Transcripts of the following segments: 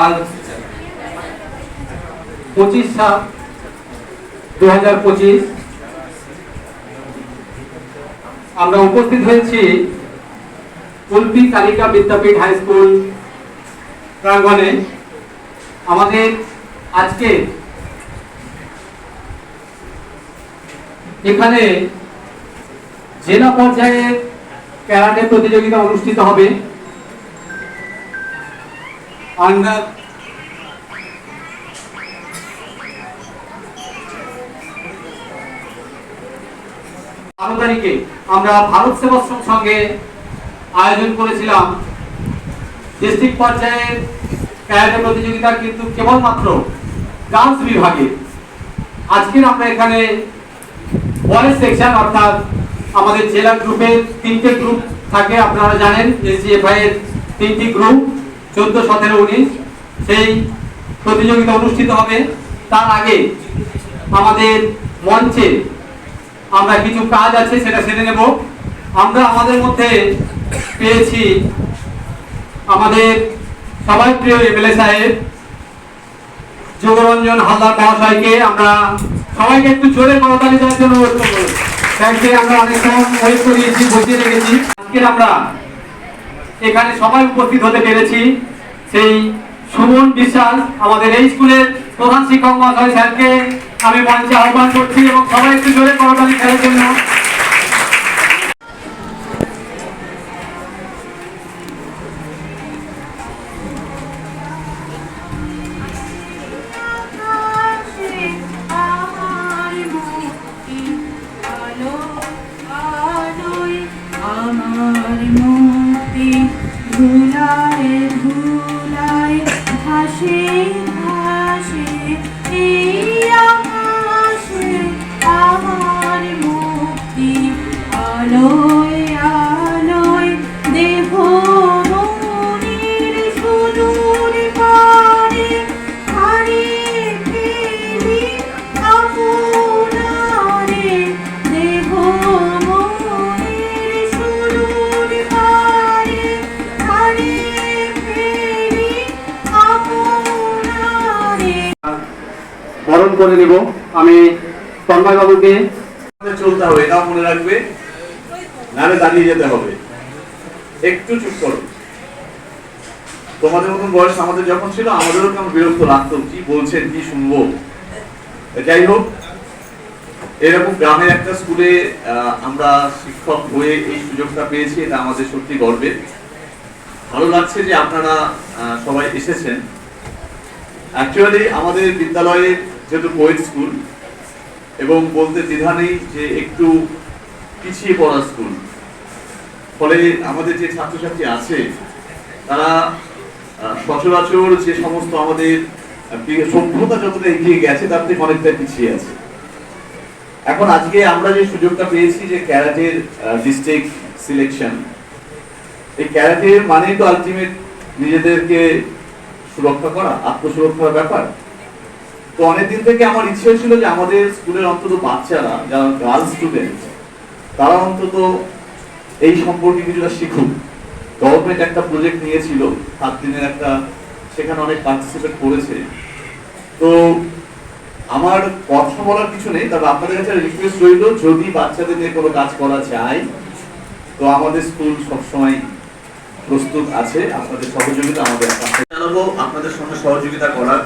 আজ পঁচিশ সাত দু হাজার পঁচিশ। আমরা উপস্থিত হয়েছি কুলপি কালিকা বিদ্যাপীঠ হাই স্কুল প্রাঙ্গণে। আমাদের আজকে এখানে জেলা পর্যায়ে ক্যারাটে প্রতিযোগিতা অনুষ্ঠিত হবে। আন্ডার বারো তারিখে আমরা ভারত সেবাশ্রম সঙ্গে আয়োজন করেছিলাম। ডিস্ট্রিক্ট পর্যায়ের ক্যারাটে প্রতিযোগিতা কিন্তু কেবলমাত্র ডান্স বিভাগে। আজকের আমরা এখানে বয়েজ সেকশন অর্থাৎ আমাদের জেলা গ্রুপের তিনটে গ্রুপ থাকে, আপনারা জানেন এসজিএফআই এর তিনটি গ্রুপ। চোদ্দ, সতেরো, উনিশ, সেই প্রতিযোগিতা অনুষ্ঠিত হবে। তার আগে আমাদের মঞ্চে আমরা কিছু কাজ আছে, সেটা সেরে নেব। আমরা আমাদের মধ্যে পেয়েছি আমাদের সবাই প্রিয় এমএলএ সাহেব, যোগরঞ্জন হালদার মহাশয়কে আমরা সবাইকে একটু জোরে করতালি দেওয়ার জন্য অনুরোধ তাকে আমরা অনেকক্ষণ ওয়েট করিয়েছি, বসিয়ে রেখেছি। আমরা এখানে সবাই উপস্থিত হতে পেরেছি। সেই সুমন বিশ্বাস আমাদের এই স্কুলের প্রধান শিক্ষক মহাশয় স্যারকে আমি মঞ্চে আহ্বান করছি এবং সবাই একটু জোরে করতালি খেলার জন্য। আমার মুক্তি ধুলায় ধুলায় বরণ করে নেব। আমি তন্ময় বাবুকে চলতে হবে, এটাও মনে রাখবে। নাহলে দাঁড়িয়ে যেতে হবে। একটু চুপ করো। তোমাদের মতন বয়স আমাদের যখন ছিল, আমাদেরও কেমন বিরক্ত লাগতো, কি বলছেন, কি শুনব। যাই হোক, এরকম গ্রামের একটা স্কুলে আমরা শিক্ষক হয়ে এই সুযোগটা পেয়েছি, এটা আমাদের সত্যি গর্বের ভালো লাগছে যে আপনারা সবাই এসেছেন। অ্যাকচুয়ালি আমাদের বিদ্যালয়ের যেহেতু কোয়েট স্কুল এবং বলতে দ্বিধা নেই যে একটু পিছিয়ে পড়া স্কুল ফলে আমাদের যে ছাত্রছাত্রী আছে, তারা সচরাচর যে সমস্ত আমাদের সভ্যতা যতটা এগিয়ে গেছে, তার থেকে অনেকটা পিছিয়ে আছে। এখন আজকে আমরা যে সুযোগটা পেয়েছি যে ক্যারাটের ডিস্ট্রিক্ট সিলেকশন এই ক্যারাটের মানে তো আলটিমেট নিজেদেরকে সুরক্ষা করা, আত্মসুরক্ষার ব্যাপার। তো অনেকদিন থেকে আমার ইচ্ছে ছিল যে আমাদের স্কুলের অন্তত বাচ্চারা, যারা গার্লস স্টুডেন্ট তারা অন্তত এই সম্পর্কে কিছুটা শিখুক। গভর্নমেন্ট একটা প্রজেক্ট নিয়েছিল সাত দিনের একটা, সেখানে অনেক পার্টিসিপেট করেছে। তো আমার কথা বলার কিছু নেই, তবে আপনাদের কাছে রিকোয়েস্ট রইল, যদি বাচ্চাদের নিয়ে কোনো কাজ করা যায়, তো আমাদের স্কুল সবসময় প্রস্তুত আছে, আপনাদের সহযোগিতা আমাদের জানাব, আপনাদের সঙ্গে সহযোগিতা করার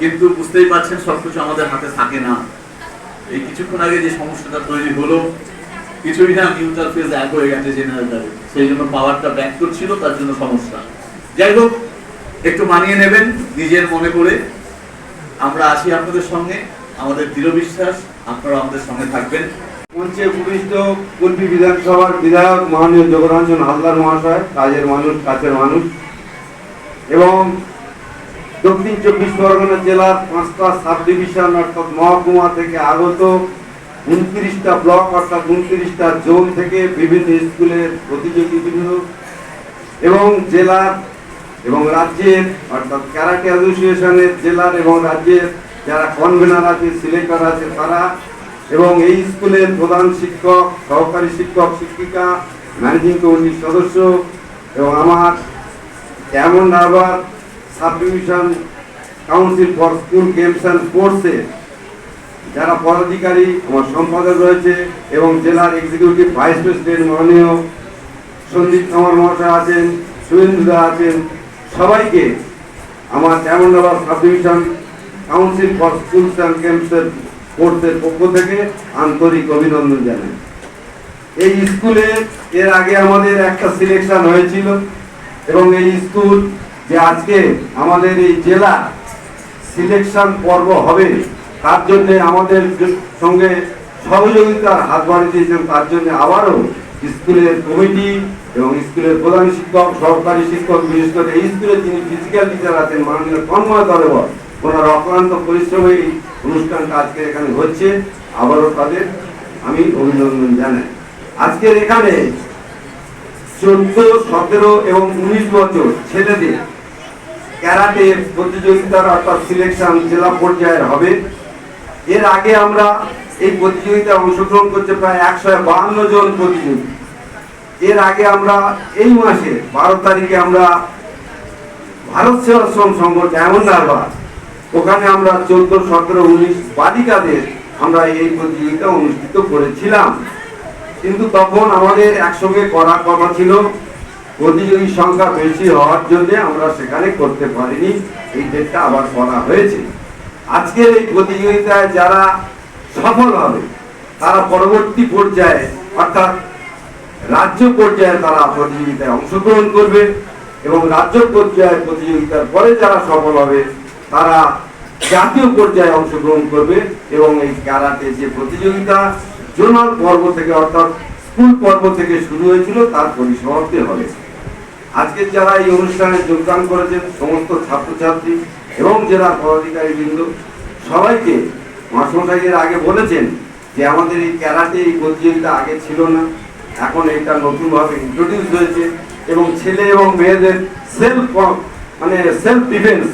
কিন্তু বুঝতেই পারছেন, সবকিছু আমাদের হাতে থাকে না। এই কিছুক্ষণ আগে যে সমস্যাটা তৈরি হলো, কিছুই না নিউট্রাল ফেজ এক হয়ে গেছে জেনারেটারে সেই জন্য পাওয়ারটা ব্যাক করছিল তার জন্য সমস্যা। যাই হোক, একটু মানিয়ে নেবেন নিজের মনে করে। আমরা আছি আপনাদের সঙ্গে, আমাদের দৃঢ় বিশ্বাস আপনারা আমাদের সঙ্গে থাকবেন। মঞ্চে উপবিষ্ট কুলপি বিধানসভার বিধায়ক মাননীয় যোগরঞ্জন হালদার মহাশয়, কাজের মানুষ, কাছের মানুষ। এবং দক্ষিণ চব্বিশ পরগনা জেলার পাঁচটা সাব ডিভিশন অর্থাৎ মহকুমা থেকে আগত উনত্রিশটা ব্লক অর্থাৎ উনত্রিশটা জোন থেকে বিভিন্ন স্কুলের প্রতিযোগীবৃন্দ এবং জেলার এবং রাজ্যের অর্থাৎ ক্যারাটে অ্যাসোসিয়েশনের জেলার এবং রাজ্যের যারা কনভেনার আছে, সিলেক্টর আছে তারা এবং এই স্কুলের প্রধান শিক্ষক, সহকারী শিক্ষক, শিক্ষিকা, ম্যানেজিং কমিটির সদস্য এবং আমার এমন আবার sub division council for school games and স্পোর্টসে যারা পদাধিকারী, আমার সম্পাদক রয়েছে এবং জেলার এক্সিকিউটিভ ভাইস প্রেসিডেন্ট মাননীয় সন্দীপ কামার মহাশয় আছেন সুরেন্দ্রদা আছেন, সবাইকে আমার Diamondabad sub division council for schools and গেমসের স্পোর্টসের পক্ষ থেকে আন্তরিক অভিনন্দন জানাই। এই স্কুলে এর আগে আমাদের একটা সিলেকশন হয়েছিল এবং এই স্কুল যে আজকে আমাদের এই জেলা সিলেকশন পর্ব হবে, তার জন্য আমাদের সঙ্গে সহযোগিতার হাত বাড়িয়ে দিয়েছেন, তার জন্য আবারও স্কুলের কমিটি এবং স্কুলের প্রধান শিক্ষক, সহকারী শিক্ষক, বিশেষ করে এই স্কুলের যিনি ফিজিক্যাল টিচার আছেন, মাননীয় তন্ময় তরবর ওনার অক্লান্ত পরিশ্রমে এই অনুষ্ঠানটা আজকে এখানে হচ্ছে। আবারও তাদের আমি অভিনন্দন জানাই। আজকের এখানে চোদ্দ, সতেরো এবং উনিশ বছর ছেলেদের ক্যারাটে প্রতিযোগিতার অর্থাৎ সিলেকশন জেলা পর্যায়ের হবে। এর আগে আমরা এই প্রতিযোগিতায় অংশগ্রহণ করছে প্রায় একশো বাহান্ন জন প্রতিযোগী। এর আগে আমরা এই মাসে, বারো তারিখে আমরা ভারত সেবাশ্রম সংঘ ডায়মন্ড হারবার, ওখানে আমরা চোদ্দ, সতেরো, উনিশ বালিকাদের আমরা এই প্রতিযোগিতা অনুষ্ঠিত করেছিলাম। কিন্তু তখন আমাদের একসঙ্গে করার কথা ছিল প্রতিযোগীর সংখ্যা বেশি হওয়ার জন্য আমরা সেখানে করতে পারিনি। এই ডেটটা আবার করা হয়েছে। আজকের এই প্রতিযোগিতায় যারা সফল হবে, তারা পরবর্তী পর্যায়ে, অর্থাৎ রাজ্য পর্যায়ে তারা প্রতিযোগিতায় অংশগ্রহণ করবে এবং রাজ্য পর্যায়ে প্রতিযোগিতার পরে যারা সফল হবে, তারা জাতীয় পর্যায়ে অংশগ্রহণ করবে এবং এই ক্যারাটে যে প্রতিযোগিতা জোনাল পর্ব থেকে অর্থাৎ স্কুল পর্ব থেকে শুরু হয়েছিল, তার পরিসমাপ্তি হবে। আজকে যারা এই অনুষ্ঠানে যোগদান করেছেন সমস্ত ছাত্রছাত্রী এবং জেলা পদাধিকারী বৃন্দ সবাইকে মাসমশাইয়ের আগে বলেছেন যে আমাদের এই ক্যারাটে, এই প্রতিযোগিতা আগে ছিল না। এখন এটা নতুনভাবে ইন্ট্রোডিউস হয়েছে এবং ছেলে এবং মেয়েদের সেলফ মানে সেলফ ডিফেন্স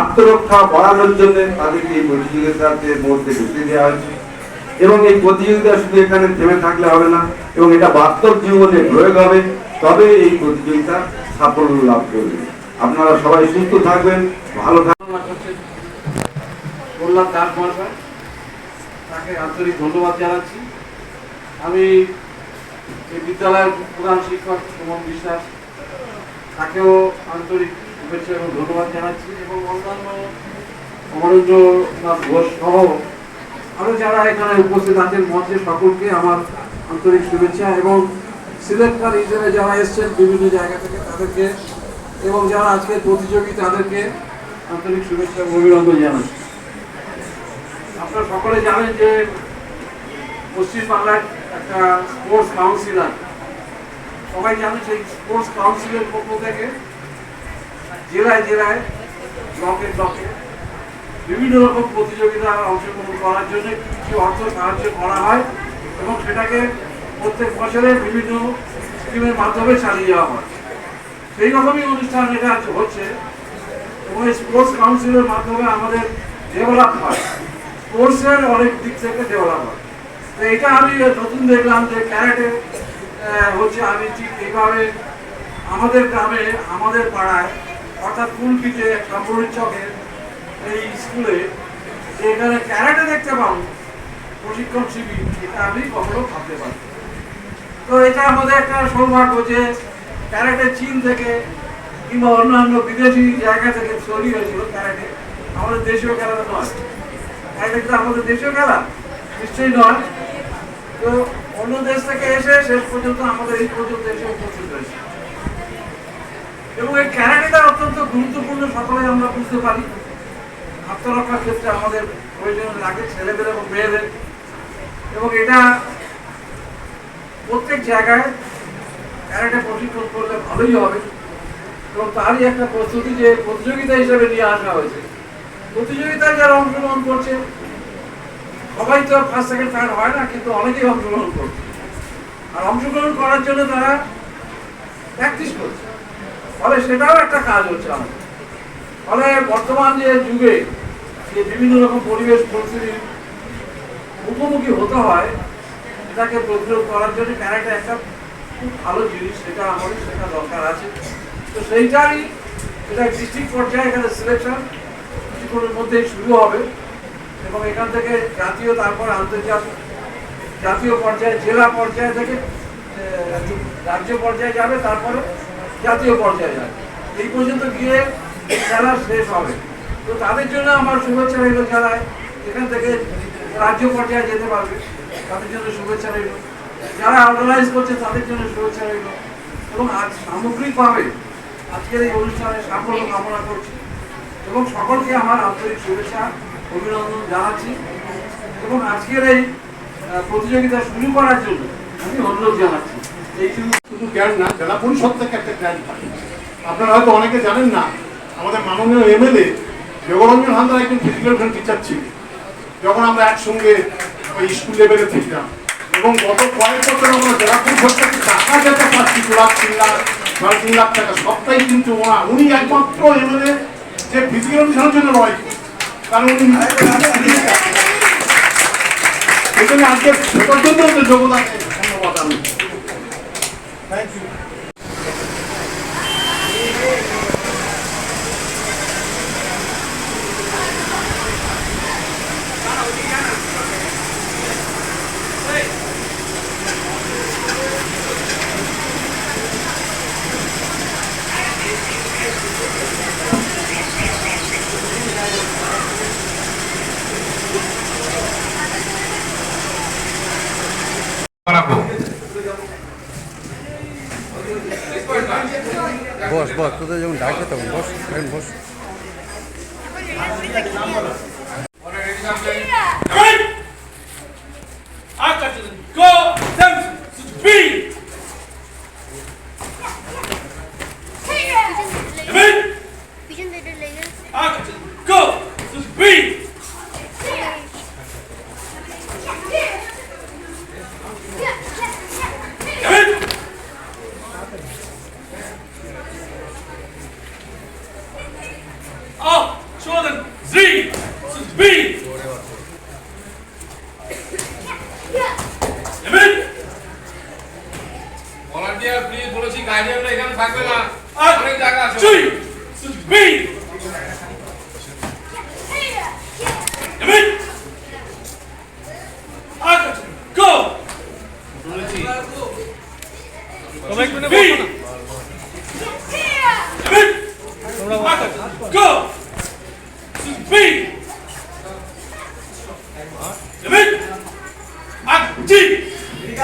আত্মরক্ষা বাড়ানোর জন্য তাদেরকে এই প্রতিযোগিতার মধ্যে ঢুকিয়ে দেওয়া হয়েছে। এবং এই প্রতিযোগিতা শুধু এখানে থেমে থাকলে হবে না, এবং এটা বাস্তব জীবনে প্রয়োগ হবে। তবে এই প্রতিযোগিতা সাফল্য লাভ করবে। আপনারা সবাই সুস্থ থাকবেন, ভালো থাকবেন তাকে আন্তরিক ধন্যবাদ জানাচ্ছি। আমি এই বিদ্যালয়ের প্রধান শিক্ষক সুমন বিশ্বাস। তাকেও আন্তরিক শুভেচ্ছা এবং ধন্যবাদ জানাচ্ছি এবং অন্যান্য অমরেন্দ্রনাথ ঘোষ সহ আরও যারা এখানে উপস্থিত আছেন, মঞ্চে সকলকে আমার আন্তরিক শুভেচ্ছা এবং সিলেক্টর হিসেবে যারা এসছেন বিভিন্ন জায়গা থেকে তাদেরকে এবং যারা আজকের প্রতিযোগী তাদেরকে আন্তরিক শুভেচ্ছা এবং অভিনন্দন জানাচ্ছি আপনারা সকলে জানেন যে পশ্চিমবাংলার একটা স্পোর্টস কাউন্সিল আছে সবাই জানে সেই স্পোর্টস কাউন্সিলের পক্ষ থেকে জেলায় জেলায়, ব্লকে ব্লকে বিভিন্ন রকম প্রতিযোগিতা অংশগ্রহণ করার জন্য কিছু অর্থ সাহায্য করা হয় এবং সেটাকে প্রত্যেক বছরে বিভিন্ন স্কিমের মাধ্যমে চালিয়ে যাওয়া হয়। সেই রকমই অনুষ্ঠান এটা হচ্ছে এবং স্পোর্টস কাউন্সিলের মাধ্যমে আমাদের ডেভেলপ হয়। স্পোর্টসের অনেক দিক থেকে ডেভেলপ হয়। তো এটা আমি নতুন দেখলাম যে ক্যারেটে হচ্ছে আমি ঠিক এইভাবে আমাদের গ্রামে, আমাদের পাড়ায়, অর্থাৎ কুলপিতে কামরুল চকের এই স্কুলে যে এখানে ক্যারেটে দেখতে পাবো, প্রশিক্ষণ শিবির, এটা আমি কখনো ভাবতে পারি তো এটা আমাদের একটা সৌভাগ্য যে ক্যারেটে চীন থেকে কিংবা অন্যান্য বিদেশি জায়গা থেকে তৈরি হয়েছিল ক্যারেটে, আমাদের দেশীয় খেলা তো নয়। ক্যারেটে তো আমাদের দেশীয় খেলা, নিশ্চয়ই নয়। তো অন্য দেশ থেকে এসে শেষ পর্যন্ত আমাদের এই পর্যন্ত এসে উপস্থিত হয়েছে। এবং এই ক্যারাটেটা অত্যন্ত গুরুত্বপূর্ণ সকলে আমরা বুঝতে পারি। আত্মরক্ষার ক্ষেত্রে আমাদের প্রয়োজন লাগে ছেলেদের এবং মেয়েদের। এবং এটা প্রত্যেক জায়গায় ক্যারাটে প্রশিক্ষণ করলে ভালোই হবে। এবং তারই একটা প্রস্তুতি যে প্রতিযোগিতা হিসেবে নিয়ে আসা হয়েছে। প্রতিযোগিতায় যারা অংশগ্রহণ করছে, সবাই তো ফার্স্ট সেকেন্ড থার্ড হয় না, কিন্তু অনেকেই অংশগ্রহণ করছে। আর অংশগ্রহণ করার জন্য তারা প্র্যাকটিস করছে। ফলে সেটাও একটা কাজ হচ্ছে আমাদের। ফলে বর্তমান যে যুগে যে বিভিন্ন রকম পরিবেশ পরিস্থিতির মুখোমুখি হতে হয় এটাকে প্রতিরোধ করার জন্য ক্যারাটে একটা খুব ভালো জিনিস, সেটা আমাদের শেখা দরকার আছে। তো সেইটারই এটা ডিস্ট্রিক্ট পর্যায়ে এখানে সিলেকশন কিছুক্ষণের মধ্যেই শুরু হবে এবং এখান থেকে জাতীয়, তারপর আন্তর্জাতিক, জাতীয় পর্যায়ে, জেলা পর্যায়ে থেকে রাজ্য পর্যায়ে যাবে, তারপরে জাতীয় পর্যায়ে যাবে। এই পর্যন্ত গিয়ে খেলা শেষ হবে। তো তাদের জন্য আমার শুভেচ্ছা রইল খেলায়। এখান থেকে রাজ্য পর্যায়ে যেতে পারবে। তাদের জন্য শুভেচ্ছা রইল। যারা অর্গানাইজ করছে, তাদের জন্য শুভেচ্ছা রইল। এবং আজ সামগ্রিকভাবে আজকের এই অনুষ্ঠানে সাফল্য কামনা করছি। এবং সকলকে আমার আন্তরিক শুভেচ্ছা, অভিনন্দন জানাচ্ছি। এবং আজকের এই প্রতিযোগিতা শুরু করার জন্য আমি অনুরোধ জানাচ্ছি। এই শুধু জ্ঞান না, জেলা পরিষদ থেকে একটা জ্ঞান থাকে আপনারা হয়তো অনেকে জানেন না, আমাদের মাননীয় এমএলএ যোগরঞ্জন হালদার একজন ফিজিক্যাল টিচার ছিলেন যখন আমরা একসঙ্গে ওই স্কুল লেভেলে থাকতাম এবং গত কয়েক বছর আমরা জেলা পরিষদ থেকে টাকা যেতে পারছি, দু লাখ, তিন লাখ, সাড়ে তিন লাখ টাকা, সবটাই কিন্তু ওনা উনি একমাত্র এমএলএ যে ফিজিক্যাল এডুকেশনের জন্য লড়াই কারণ উনি জন্য আজকে পর্যন্ত যোগদান ধন্যবাদ আমি। থ্যাংক ইউ বস বস তোদের যখন ডাকে তখন বস বস।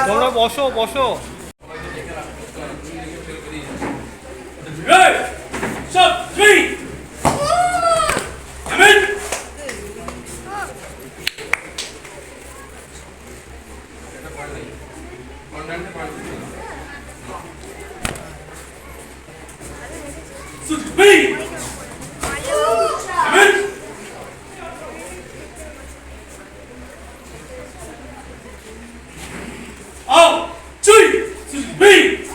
তোমরা বসো বসো Hey! Stop! Three! Amen! Speed! Amen! Out! Three! Speed!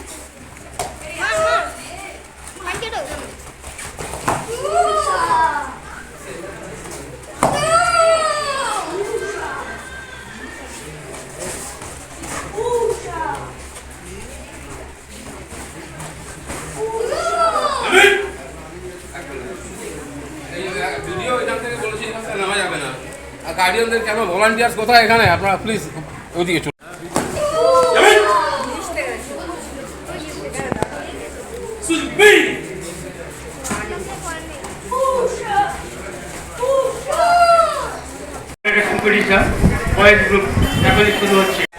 Amen! Video এখান থেকে বলেছি এখান থেকে নেওয়া যাবে না আর কেন ভলান্টিয়ার্স কোথায় এখানে আপনারা প্লিজ ওইদিকে চলুন! কম্পিটিশন গ্রুপ এখন শুরু হচ্ছে